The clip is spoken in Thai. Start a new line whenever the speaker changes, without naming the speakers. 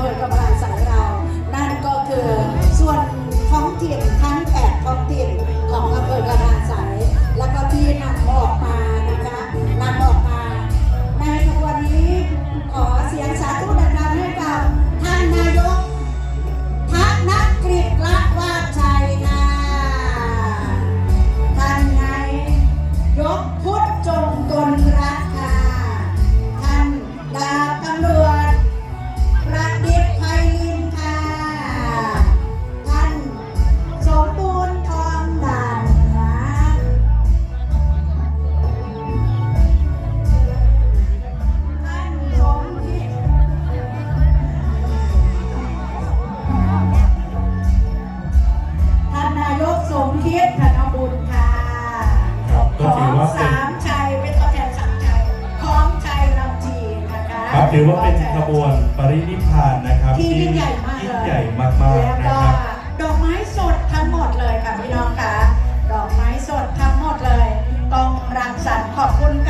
ภอกำลา ชรธนบุญค่ะ
ขอองสา
มชัยเป็นตัวแทนสามชัยของชัยลำจีนะคะครับถือว่าเป็นขบว
นปรินิพานนะครับที่ยิ่งใหญ่มากยิ่งใหญ่มากๆแล้นะครับ
ดอกไม้สดทั้งหมดเลยค่ะพี่น้องค่ะ ดอกไม้สดทั้งหมดเลย ต้องรังสรรค์ขอบคุณค่ะ